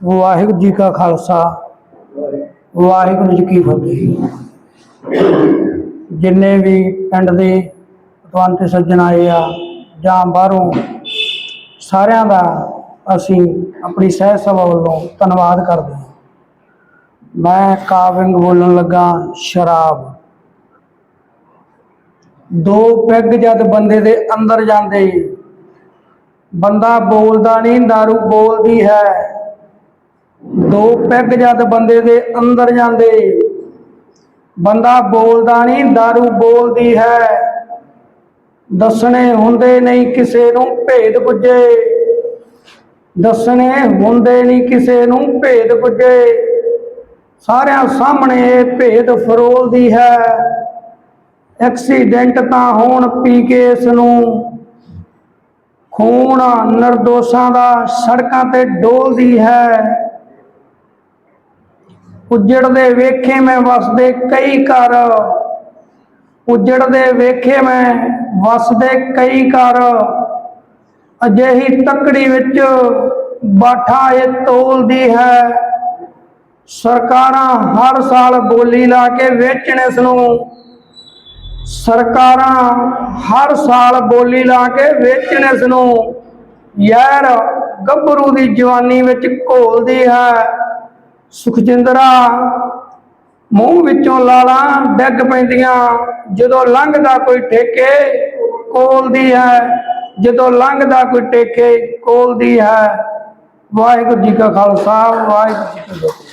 ਵਾਹਿਗੁਰੂ ਜੀ ਕਾ ਖਾਲਸਾ, ਵਾਹਿਗੁਰੂ ਜੀ ਕੀ ਫਤਿਹ। ਜਿੰਨੇ ਵੀ ਪਿੰਡ ਦੇ ਪਤਵੰਤ ਸੱਜਣ ਆਏ ਆ ਜਾਂ ਬਾਹਰੋਂ, ਸਾਰਿਆਂ ਦਾ ਅਸੀਂ ਆਪਣੀ ਸਹਿ ਸਭਾ ਵੱਲੋਂ ਧੰਨਵਾਦ ਕਰਦੇ ਹਾਂ। ਮੈਂ ਕਾਵਿੰਗ ਬੋਲਣ ਲੱਗਾ ਸ਼ਰਾਬ। ਦੋ ਪੈਗ ਜਦ ਬੰਦੇ ਦੇ ਅੰਦਰ ਜਾਂਦੇ, ਬੰਦਾ ਬੋਲਦਾ ਨਹੀਂ दारू ਬੋਲਦੀ ਹੈ। ਦੋ ਪੈਗ ਜਦ ਬੰਦੇ ਦੇ ਅੰਦਰ ਜਾਂਦੇ। ਬੰਦਾ ਬੋਲਦਾ ਨਹੀਂ दारू ਬੋਲਦੀ ਹੈ। ਦੱਸਣੇ ਹੁੰਦੇ ਨਹੀਂ ਕਿਸੇ ਨੂੰ ਭੇਦ ਪੁੱਜੇ। ਦੱਸਣੇ ਹੁੰਦੇ ਨਹੀਂ ਕਿਸੇ ਨੂੰ ਭੇਦ ਪੁੱਜੇ। ਸਾਰਿਆਂ ਸਾਹਮਣੇ ਇਹ ਭੇਦ ਫਰੋਲਦੀ ਹੈ। ਐਕਸੀਡੈਂਟ ਤਾਂ ਹੋਣ ਪੀ ਕੇ ਇਸ ਨੂੰ। ਖੂਨ ਨਿਰਦੋਸ਼ਾਂ ਦਾ, ਸੜਕਾਂ ਤੇ ਡੋਲਦੀ ਹੈ। ਉਜੜਦੇ ਵੇਖੇ ਮੈਂ ਵਸਦੇ ਕਈ ਘਰ। ਉਜੜਦੇ ਵੇਖੇ ਮੈਂ ਵਸਦੇ ਕਈ ਘਰ। ਅਜਿਹੀ ਤਕੜੀ ਵਿੱਚ ਬਾਠਾ ਇਹ ਤੋਲਦੀ ਹੈ। ਸਰਕਾਰਾਂ ਹਰ ਸਾਲ ਬੋਲੀ ਲਾ ਕੇ ਵੇਚਣ ਇਸ ਨੂੰ ਸਰਕਾਰਾਂ ਹਰ ਸਾਲ ਬੋਲੀ ਲਾ ਕੇ ਵੇਚਣ ਇਸ ਨੂੰ ਯਾਰ ਗੱਭਰੂ ਦੀ ਜਵਾਨੀ ਵਿੱਚ ਘੋਲਦੀ ਹੈ। ਸੁਖਜਿੰਦਰਾ, ਮੂੰਹ ਵਿੱਚੋਂ ਲਾਲਾਂ ਡਿੱਗ ਪੈਂਦੀਆਂ। ਜਦੋਂ ਲੰਘਦਾ ਕੋਈ ਠੇਕੇ ਕੋਲਦੀ ਹੈ। ਜਦੋਂ ਲੰਘਦਾ ਕੋਈ ਟੇਕੇ ਕੋਲਦੀ ਹੈ। ਵਾਹਿਗੁਰੂ ਜੀ ਕਾ ਖਾਲਸਾ, ਵਾਹਿਗੁਰੂ ਜੀ ਕੀ ਫਤਿਹ।